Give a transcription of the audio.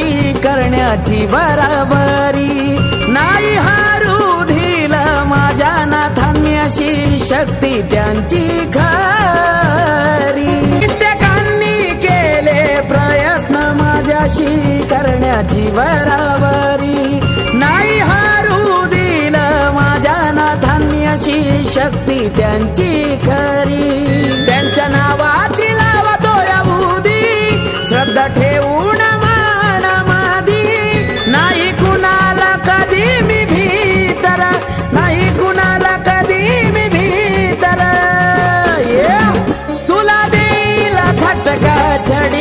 तुझी करण्याची बराबरी नाही हारू धील माझ्या नाथांनी अशी शक्ती त्यांची खरी. प्रत्येकांनी केले प्रयत्न माझ्याशी करण्याची बराबरी नाही हारू दिल माझ्या नाथांनी अशी शक्ती त्यांची खरी. त्यांच्या नावाची लावतो या उदी. श्रद्धा ठेवून ಚಡಿ